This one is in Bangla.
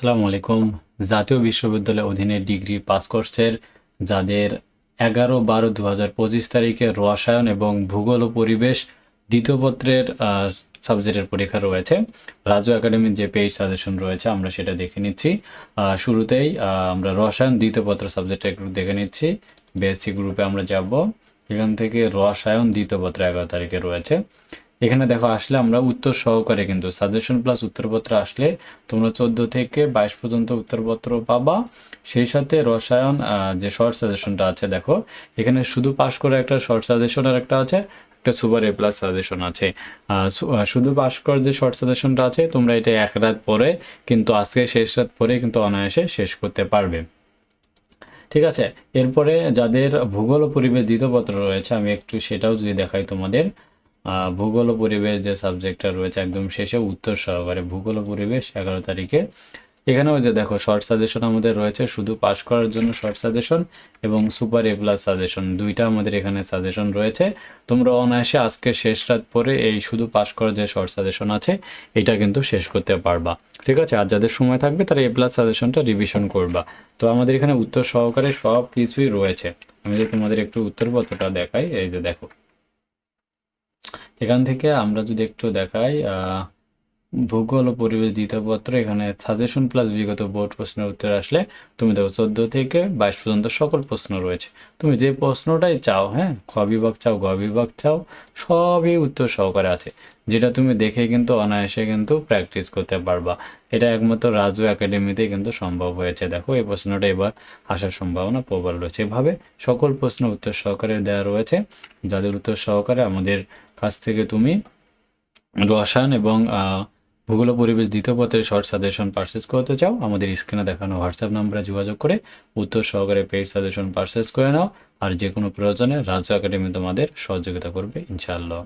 আসসালামু আলাইকুম। জাতীয় বিশ্ববিদ্যালয়ের অধীনে ডিগ্রি পাস কোর্সের, যাদের এগারো বারো দু হাজার পঁচিশ তারিখে রসায়ন এবং ভূগোল ও পরিবেশ দ্বিতীয় পত্রের সাবজেক্টের পরীক্ষা রয়েছে। রাজু একাডেমির যে পেইড সাজেশন রয়েছে, আমরা সেটা দেখে নিচ্ছি। শুরুতেই আমরা রসায়ন দ্বিতীয় পত্র সাবজেক্টটা একটু দেখে নিচ্ছি। বেসিক গ্রুপে আমরা যাব। এখান থেকে রসায়ন দ্বিতীয় পত্র এগারো তারিখে রয়েছে। এখানে দেখো, আসলে আমরা উত্তর সহকারে কিন্তু সাজেশন প্লাস উত্তরপত্র আসলে তোমরা চোদ্দ থেকে বাইশ পর্যন্ত উত্তরপত্র পাবা। সেই সাথে রসায়ন যে শর্ট সাজেশনটা আছে, দেখো, এখানে শুধু পাশ করে একটা শর্ট সাজেশন আর একটা আছে, একটা সুপার এ প্লাস সাজেশন আছে। শুধু পাশ করার যে শর্ট সাজেশনটা আছে, তোমরা এটা এক রাত পরে কিন্তু আজকে শেষ রাত পরে কিন্তু অনায়াসে শেষ করতে পারবে। ঠিক আছে? এরপরে যাদের ভূগোল পরিবেশ দ্বিতীয় পত্র রয়েছে, আমি একটু সেটাও যদি দেখাই তোমাদের। ভূগোল পরিবেশ যে সাবজেক্টটা রয়েছে, একদম শেষে উত্তর সহকারে ভূগোল পরিবেশ এগারো তারিখে। এখানেও যে দেখো শর্ট সাজেশন আমাদের রয়েছে, শুধু পাস করার জন্য শর্ট সাজেশন এবং সুপার এ প্লাস সাজেশন দুইটা আমাদের এখানে সাজেশন রয়েছে। তোমরা অনায়াসে আজকে শেষ রাত পরে এই শুধু পাস করার যে শর্ট সাজেশন আছে, এটা কিন্তু শেষ করতে পারবা। ঠিক আছে? আর যাদের সময় থাকবে, তারা এ প্লাস সাজেশনটা রিভিশন করবা। তো আমাদের এখানে উত্তর সহকারে সব কিছুই রয়েছে। আমি যদি তোমাদের একটু উত্তরপত্রটা দেখাই, এই যে দেখো। এখান থেকে আমরা যদি একটু দেখাই ভূগোল ও পরিবেশ দ্বিতীয় পত্র এখানে সাজেশন প্লাস বিগত বোর্ড প্রশ্নের উত্তর আসলে তুমি দেখো চোদ্দ থেকে বাইশ পর্যন্ত সকল প্রশ্ন রয়েছে। তুমি যে প্রশ্নটাই চাও হ্যাঁ খ বিভাগ চাও, গ বিভাগ চাও, সবই উত্তর সহকারে আছে। যেটা তুমি দেখে কিন্তু অনায়াসে কিন্তু প্র্যাকটিস করতে পারবা। এটা একমাত্র রাজু একাডেমিতে কিন্তু সম্ভব হয়েছে। দেখো, এই প্রশ্নটা এবার আসার সম্ভাবনা প্রবল রয়েছে। এভাবে সকল প্রশ্ন উত্তর সহকারে দেওয়া রয়েছে। যাদের উত্তর সহকারে আমাদের কাছ থেকে তুমি রসায়ন এবং ভূগোল পরিবেশ দ্বিতীয় পত্রের শর্ট সাজেশন পার্সেস করতে চাও, আমাদের স্ক্রিনে দেখানো হোয়াটসঅ্যাপ নাম্বারে যোগাযোগ করে উত্তর সহকারে পেইড সাজেশন পার্সেস করে নাও। আর যে কোনো প্রয়োজনে রাজ্য একাডেমি তোমাদের সহযোগিতা করবে, ইনশাআল্লাহ।